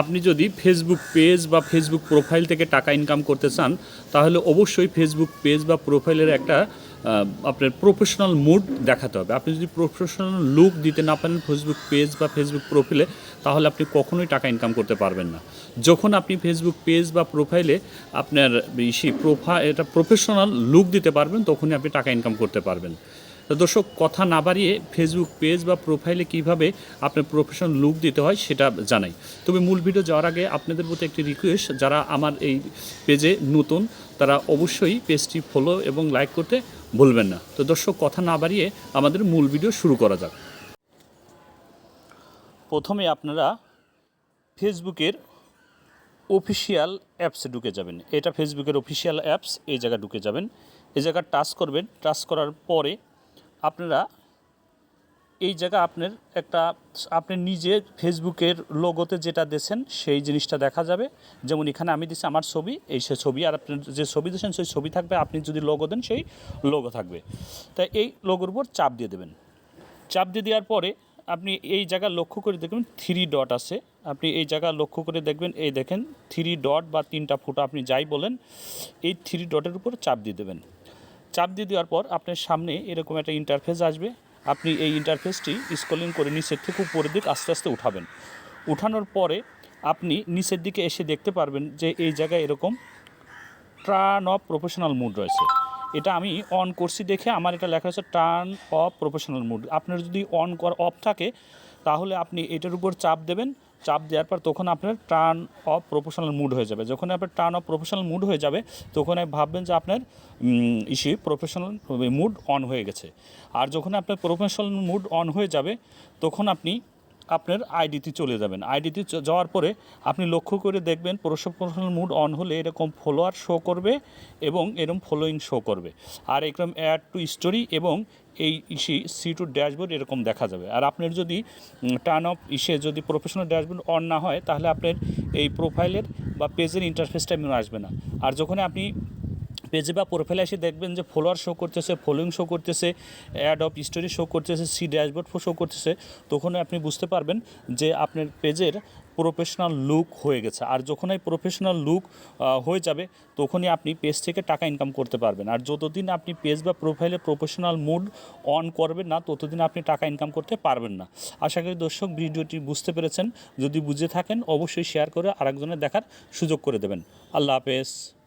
আপনি যদি Facebook page বা ফেসবুক প্রোফাইল থেকে টাকা ইনকাম করতে চান, তাহলে অবশ্যই ফেসবুক পেজ বা প্রোফাইলের একটা আপনার প্রফেশনাল মুড দেখাতে হবে। আপনি যদি প্রফেশনাল লুক দিতে না পারেন ফেসবুক পেজ বা ফেসবুক প্রোফাইলে তাহলে আপনি কখনোই টাকা ইনকাম করতে পারবেন না। যখন আপনি ফেসবুক পেজ বা প্রোফাইলে আপনার ইসি প্রোফাইল এটা প্রফেশনাল লুক দিতে পারবেন, তখনই আপনি টাকা ইনকাম করতে পারবেন। তো দর্শক, কথা না বাড়িয়ে ফেসবুক পেজ বা প্রোফাইলে কীভাবে আপনার প্রফেশনাল লুক দিতে হয় সেটা জানাই। তবে মূল ভিডিও যাওয়ার আগে আপনাদের প্রতি একটি রিকোয়েস্ট যারা আমার এই পেজে নতুন, তারা অবশ্যই পেজটি ফলো এবং লাইক করতে ভুলবেন না। তো দর্শক, কথা না বাড়িয়ে আমাদের মূল ভিডিও শুরু করা যাক। প্রথমে আপনারা ফেসবুকের অফিসিয়াল অ্যাপসে ঢুকে যাবেন। এটা ফেসবুকের অফিসিয়াল অ্যাপস এই জায়গায় ঢুকে যাবেন। এই জায়গা টাচ করবেন। টাচ করার পরে আপনারা এই জায়গা আপনার একটা, আপনি নিজে ফেসবুকের লোগোতে যেটা দিয়েছেন, সেই জিনিসটা দেখা যাবে। যেমন এখানে আমি দিচ্ছি আমার ছবি, এই সে ছবি, আর আপনি যে ছবি দিয়েছেন, সেই ছবি থাকবে, আপনি যদি লোগো দেন, সেই লোগো থাকবে। তাই এই লোগোর উপর চাপ দিয়ে দেবেন। চাপ দিয়ে দেওয়ার পরে আপনি এই জায়গা লক্ষ্য করে দেখবেন থ্রি ডট আছে। আপনি এই জায়গা লক্ষ্য করে দেখবেন, এই দেখেন থ্রি ডট বা তিনটা ফুটো, আপনি যাই বলেন, এই থ্রি ডটের উপর চাপ দিয়ে দেবেন। চাপ দিয়ে দেওয়ার পর আপনার সামনে এরকম একটা ইন্টারফেস আসবে। আপনি এই ইন্টারফেসটি স্ক্রলিং করে নিচের থেকে উপরের দিক আস্তে আস্তে উঠাবেন। উঠানোর পরে আপনি নিচের দিকে এসে দেখতে পারবেন যে এই জায়গায় এরকম টার্ন অফ প্রফেশনাল মুড রয়েছে। এটা আমি অন করছি দেখে আমার এটা লেখা আছে টার্ন অফ প্রফেশনাল মুড আপনার যদি অন কর অফ থাকে তাহলে আপনি এটার উপর চাপ দেবেন, চাপ দেওয়ার পর তখন আপনার টার্ন অফ প্রফেশনাল মুড হয়ে যাবে। যখন আপনার টার্ন অফ প্রফেশনাল মুড হয়ে যাবে, তখন ভাববেন যে আপনার ইসে প্রফেশনাল মুড অন হয়ে গেছে। আর যখন আপনার প্রফেশনাল মুড অন হয়ে যাবে, তখন আপনি আপনার আইডিতে চলে যাবেন। আইডিতে যাওয়ার পরে আপনি লক্ষ্য করে দেখবেন প্রসব প্রফেশনাল মুড অন হলে এরকম ফলোয়ার শো করবে এবং এরকম ফলোয়িং শো করবে। আর এরকম অ্যাড টু স্টোরি এবং এই ইসি সি টু ড্যাশবোর্ড এরকম দেখা যাবে। আর আপনার যদি টার্ন অফ ইসে যদি প্রফেশনাল ড্যাশবোর্ড অন না হয়, তাহলে আপনার এই প্রোফাইলের বা পেজের ইন্টারফেসটা আসবে না। আর যখন আপনি পেজে বা প্রোফাইলে এসে দেখবেন যে ফলোয়ার শো করতেছে ফলোইং শো করতেছে অ্যাড অফ স্টোরি শো করতেছে সি ড্যাশবোর্ড শো করতেছে, তখন আপনি বুঝতে পারবেন যে আপনার পেজের প্রফেশনাল লুক হয়ে গেছে। আর যখন এই প্রফেশনাল লুক হয়ে যাবে, তখনই আপনি পেজ থেকে টাকা ইনকাম করতে পারবেন। আর যতদিন আপনি পেজ বা প্রোফাইলে প্রফেশনাল মুড অন করবেন না, ততদিন আপনি টাকা ইনকাম করতে পারবেন না। আশা করি দর্শক, ভিডিওটি বুঝতে পেরেছেন। যদি বুঝে থাকেন, অবশ্যই শেয়ার করে আরেকজনের দেখার সুযোগ করে দেবেন। আল্লাহ হাফেজ।